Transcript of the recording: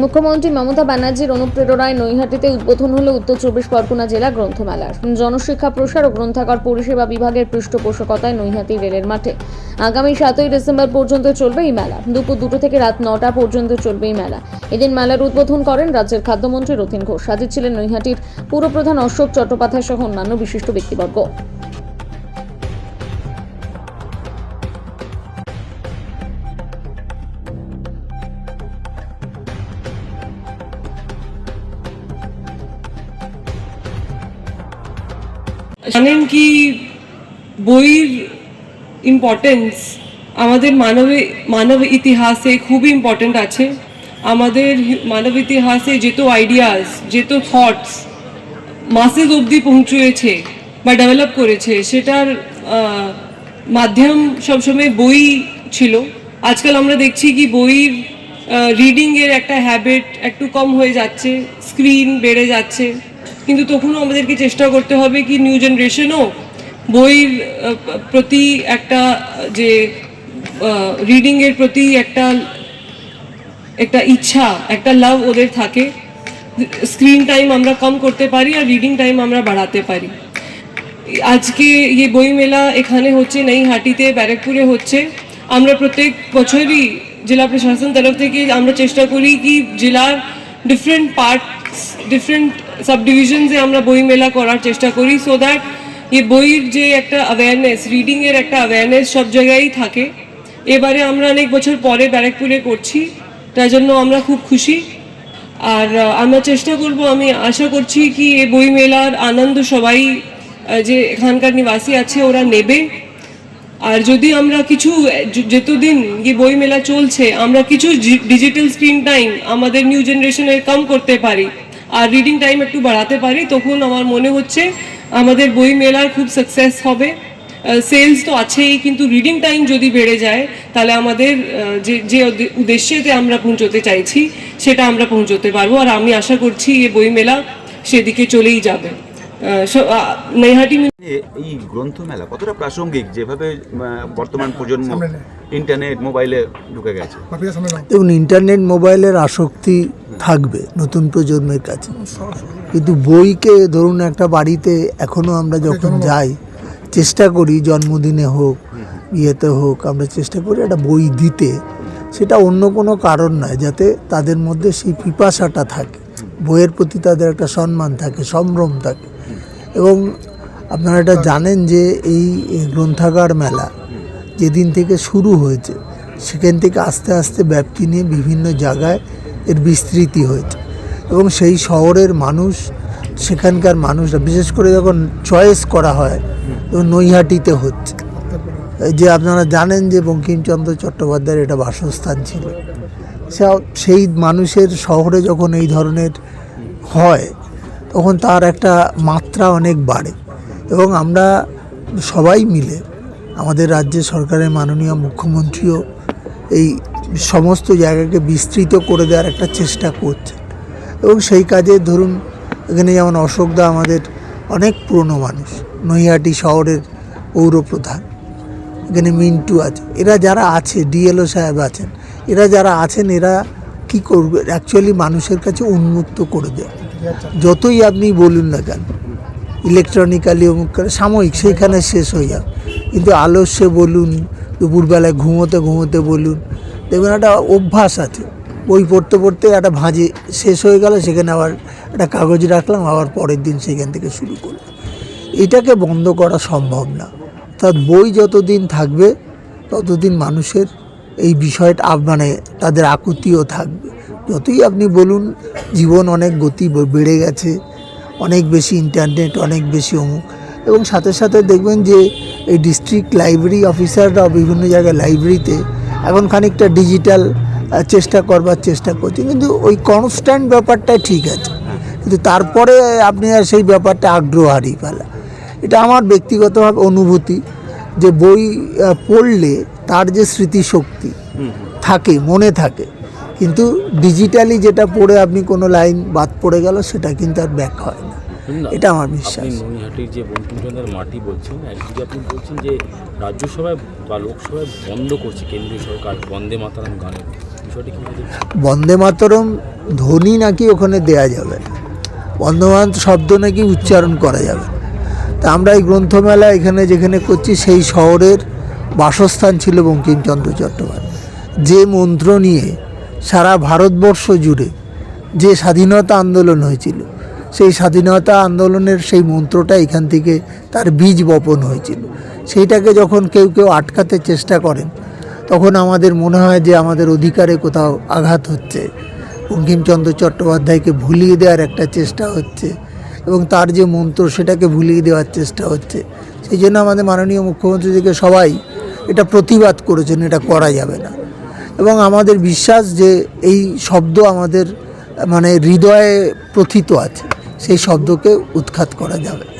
মুখ্যমন্ত্রী মমতা ব্যানার্জির অনুপ্রেরণায় নৈহাটিতে উদ্বোধন হলো উত্তর চব্বিশ পরগনা জেলা গ্রন্থমেলার। জনশিক্ষা প্রসার ও গ্রন্থাগার পরিষেবা বিভাগের পৃষ্ঠপোষকতায় নৈহাটি রেলের মাঠে। আগামী সাতই ডিসেম্বর পর্যন্ত চলবে এই মেলা। দুপুর দুটো থেকে রাত নটা পর্যন্ত চলবে এই মেলা। এদিন মেলার উদ্বোধন করেন রাজ্যের খাদ্যমন্ত্রী রথীন ঘোষ। হাজির ছিলেন নৈহাটির পুরপ্রধান অশোক চট্টোপাধ্যায় সহ অন্যান্য বিশিষ্ট ব্যক্তিবর্গ। জানেন কি, বইয়ের ইম্পর্টেন্স আমাদের মানব মানব ইতিহাসে খুবই ইম্পর্টেন্ট আছে। আমাদের মানব ইতিহাসে যেত আইডিয়াস যেত থটস মাসেস অবধি পৌঁছেছে বা ডেভেলপ করেছে, সেটার মাধ্যম সবসময় বই ছিল। আজকাল আমরা দেখছি কি, বইয়ের রিডিংয়ের একটা হ্যাবিট একটু কম হয়ে যাচ্ছে স্ক্রিন বেড়ে যাচ্ছে। কিন্তু তখনও আমাদেরকে চেষ্টা করতে হবে কি নিউ জেনারেশনও বইয়ের প্রতি একটা, যে রিডিংয়ের প্রতি একটা একটা ইচ্ছা, একটা লাভ ওদের থাকে। স্ক্রিন টাইম আমরা কম করতে পারি আর রিডিং টাইম আমরা বাড়াতে পারি। আজকে ইয়ে বই মেলা এখানে হচ্ছে নৈহাটিতে, ব্যারাকপুরে হচ্ছে। আমরা প্রত্যেক বছরই জেলা প্রশাসন তরফ থেকে আমরা চেষ্টা করি কি জেলার ডিফারেন্ট পার্টস ডিফারেন্ট সাব ডিভিশনসে আমরা বই মেলা করার চেষ্টা করি সো দ্যাট এই বইয়ের যে একটা অ্যাওয়ারনেস রিডিংয়ের একটা অ্যাওয়ারনেস সব জায়গায় থাকে। এবারে আমরা অনেক বছর পরে ব্যারাকপুরে করছি, তার জন্য আমরা খুব খুশি। আর আমরা চেষ্টা করব, আমি আশা করছি কি এই বই মেলার আনন্দ সবাই যে এখানকার নিবাসী আছে, ওরা নেবে। আর যদি আমরা কিছু যতদিন এই বই মেলা চলছে, আমরা কিছু ডিজিটাল স্ক্রিন টাইম আমাদের নিউ জেনারেশনের কম করতে পারি। আর রিডিং টাইম একটু বাড়াতে পারি, তখন আমার মনে হচ্ছে আমাদের বই মেলার খুব সাকসেস হবে। সেলস তো আছেই, কিন্তু রিডিং টাইম যদি বেড়ে যায়, তাহলে আমাদের যে যে উদ্দে- উদ্দেশ্যেতে আমরা পৌঁছতে চাইছি, সেটা আমরা পৌঁছতে পারব। আর আমি আশা করছি এই বই মেলা সেদিকে চলেই যাবে। নৈহাটি এই গ্রন্থমেলা কতটা প্রাসঙ্গিক? যেভাবে বর্তমান প্রজন্ম ইন্টারনেট মোবাইলে ঢুকে গেছে। দেখুন ইন্টারনেট মোবাইলের আসক্তি থাকবে নতুন প্রজন্মের কাছে। কিন্তু বইকে ধরুন একটা বাড়িতে এখনও আমরা যখন যাই চেষ্টা করি জন্মদিনে হোক ইয়েতে হোক আমরা চেষ্টা করি একটা বই দিতে। সেটা অন্য কোনো কারণ নয় যাতে তাদের মধ্যে সেই পিপাসাটা থাকে। বইয়ের প্রতি তাদের একটা সম্মান থাকে সম্ভ্রম থাকে। এবং আপনারা এটা জানেন যে এই গ্রন্থাগার মেলা যেদিন থেকে শুরু হয়েছে, সেখান থেকে আস্তে আস্তে ব্যাপ্তি নিয়ে বিভিন্ন জায়গায় এর বিস্তৃতি হয়েছে। এবং সেই শহরের মানুষ, সেখানকার মানুষরা, বিশেষ করে যখন চয়েস করা হয় এবং নৈহাটিতে হচ্ছে। যে আপনারা জানেন যে বঙ্কিমচন্দ্র চট্টোপাধ্যায়ের এটা বাসস্থান ছিল। সেই মানুষের শহরে যখন এই ধরনের হয় তখন তার একটা মাত্রা অনেক বাড়ে এবং আমরা সবাই মিলে আমাদের রাজ্যের সরকারের মাননীয় মুখ্যমন্ত্রীও এই সমস্ত জায়গাকে বিস্তৃত করে দেওয়ার একটা চেষ্টা করছে এবং সেই কাজে ধরুন এখানে যেমন অশোকদা আমাদের অনেক পুরনো মানুষ, নৈহাটি শহরের পৌরপ্রধান, এখানে মিন্টু আছে। এরা যারা আছে, ডিএলও সাহেব আছেন, এরা যারা আছেন, এরা কি করবে? অ্যাকচুয়ালি মানুষের কাছে উন্মুক্ত করে দেয়। যতই আপনি বলুন না কেন ইলেকট্রনিক্যালি অমুক করে, সাময়িক, সেইখানে শেষ হয়ে যাবে। কিন্তু আলস্যে বলুন, দুপুরবেলায় ঘুমোতে ঘুমোতে বলুন, দেখবেন একটা অভ্যাস আছে। বই পড়তে পড়তে একটা ভাঁজে শেষ হয়ে গেল, সেখানে আবার একটা কাগজ রাখলাম, আবার পরের দিন সেখান থেকে শুরু করলাম। এটাকে বন্ধ করা সম্ভব না। অর্থাৎ বই যতদিন থাকবে, ততদিন মানুষের এই বিষয়টা মানে তাদের আকুতিও থাকবে। যতই আপনি বলুন জীবন অনেক গতি বেড়ে গেছে অনেক বেশি ইন্টারনেট অনেক বেশি অমুক। এবং সাথে সাথে দেখবেন যে এই ডিস্ট্রিক্ট লাইব্রেরি অফিসাররাও বিভিন্ন জায়গায় লাইব্রেরিতে এখন খানিকটা ডিজিটাল চেষ্টা করবার চেষ্টা করছে কিন্তু ওই কনস্ট্যান্ট ব্যাপারটা ঠিক আছে। কিন্তু তারপরে আপনি আর সেই ব্যাপারটা আগ্রহ হারিয়ে ফেলা এটা আমার ব্যক্তিগতভাবে অনুভূতি যে বই পড়লে তার যে স্মৃতিশক্তি থাকে মনে থাকে কিন্তু ডিজিটালি যেটা পড়ে আপনি কোনো লাইন বাদ পড়ে গেল সেটা কিন্তু আর ব্যাক হয় না। এটা আমার বিশ্বাস। আপনি নৈহাটির যে বঙ্কিমচন্দ্রের মাটি বলছেন একদিকে আপনি বলছেন যে রাজ্যসভায় বা লোকসভায় বন্ধ করছে কেন্দ্রীয় সরকার বন্দে মাতারাম গানের বিষয়টি কি বন্দে মাতরম ধ্বনি নাকি ওখানে দেয়া যাবে না। বর্ধমান শব্দ নাকি উচ্চারণ করা যাবে তা আমরা এই গ্রন্থমেলা এখানে যেখানে করছি সেই শহরের বাসস্থান ছিল বঙ্কিমচন্দ্র চট্টোপাধ্যায়। যে মন্ত্র নিয়ে সারা ভারতবর্ষ জুড়ে যে স্বাধীনতা আন্দোলন হয়েছিল, সেই স্বাধীনতা আন্দোলনের সেই মন্ত্রটা এখান থেকে তার বীজ বপন হয়েছিল। সেইটাকে যখন কেউ কেউ আটকাতে চেষ্টা করেন, তখন আমাদের মনে হয় যে আমাদের অধিকারে কোথাও আঘাত হচ্ছে। বঙ্কিমচন্দ্র চট্টোপাধ্যায়কে ভুলিয়ে দেওয়ার একটা চেষ্টা হচ্ছে এবং তার যে মন্ত্র সেটাকে ভুলিয়ে দেওয়ার চেষ্টা হচ্ছে। সেই জন্য আমাদের মাননীয় মুখ্যমন্ত্রী থেকে সবাই এটা প্রতিবাদ করেছেন, এটা করা যাবে না। এবং আমাদের বিশ্বাস যে এই শব্দ আমাদের মানে হৃদয়ে প্রথিত আছে, সেই শব্দকে উৎখাত করা যাবে।